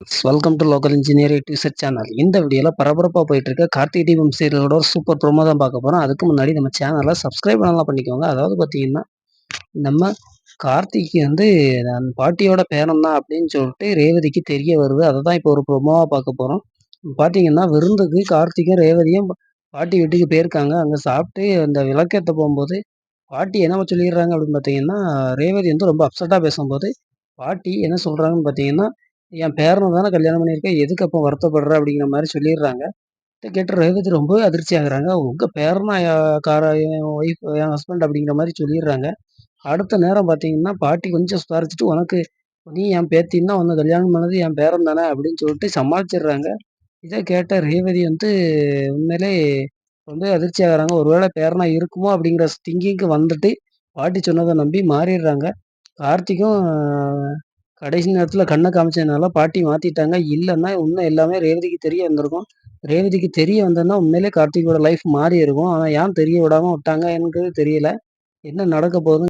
Welcome to local engineering tutor channel இந்த வீடியோவில் பரபரப்பாக போயிட்டு இருக்க கார்த்திகை தீபம் சீரியலோட ஒரு சூப்பர் ப்ரோமோ தான் பார்க்க போகிறோம் அதுக்கு முன்னாடி நம்ம சேனலை சப்ஸ்கிரைப் பண்ணலாம் பண்ணிக்கோங்க. அதாவது பார்த்தீங்கன்னா நம்ம கார்த்திக் வந்து நான் பாட்டியோட பேரம் தான் அப்படின்னு சொல்லிட்டு ரேவதிக்கு தெரிய வருது. அதை தான் இப்போ ஒரு ப்ரோமோவாக பார்க்க போகிறோம் பார்த்தீங்கன்னா விருந்துக்கு கார்த்திக்கும் ரேவதியும் பாட்டி வீட்டுக்கு போயிருக்காங்க. அங்கே சாப்பிட்டு அந்த விளக்கேற்ற போகும்போது பாட்டி என்ன சொல்லிடுறாங்க அப்படின்னு பார்த்தீங்கன்னா ரேவதி வந்து ரொம்ப அப்செட்டாக பேசும்போது பாட்டி என்ன சொல்கிறாங்கன்னு பார்த்தீங்கன்னா என் பேரனை தானே கல்யாணம் பண்ணியிருக்கேன். எதுக்கு அப்போ வருத்தப்படுற அப்படிங்கிற மாதிரி சொல்லிடுறாங்க. இதை ரேவதி ரொம்ப அதிர்ச்சி ஆகுறாங்க. உங்கள் பேரனா கார என் ஒய்ஃப் என் ஹஸ்பண்ட் அப்படிங்கிற மாதிரி சொல்லிடுறாங்க. அடுத்த நேரம் பார்த்தீங்கன்னா பாட்டி கொஞ்சம் சுதாரிச்சுட்டு உனக்கு நீ என் பேத்தின்னா உன்னை கல்யாணம் பண்ணது என் பேரன் தானே அப்படின்னு சொல்லிட்டு சமாளிச்சிடுறாங்க. இதை கேட்ட ரேவதி வந்து உண்மையிலே ரொம்ப அதிர்ச்சி ஆகுறாங்க. ஒருவேளை பேரனா இருக்குமோ அப்படிங்கிற திங்கிங்க்கு வந்துட்டு பாட்டி சொன்னதை நம்பி மாறிடுறாங்க. கார்த்திக்கும் கடைசி நேரத்தில் கண்ணை காமிச்சதுனால பாட்டி மாற்றிட்டாங்க இல்லைன்னா இன்னும் எல்லாமே ரேவதிக்கு தெரிய வந்திருக்கும். ரேவதிக்கு தெரிய வந்ததுன்னா உண்மையிலே கார்த்திகோட லைஃப் மாறி இருக்கும் ஆனால் ஏன் தெரிய விடாமல் விட்டாங்க எனக்கு தெரியல. என்ன நடக்க போகுதுன்னு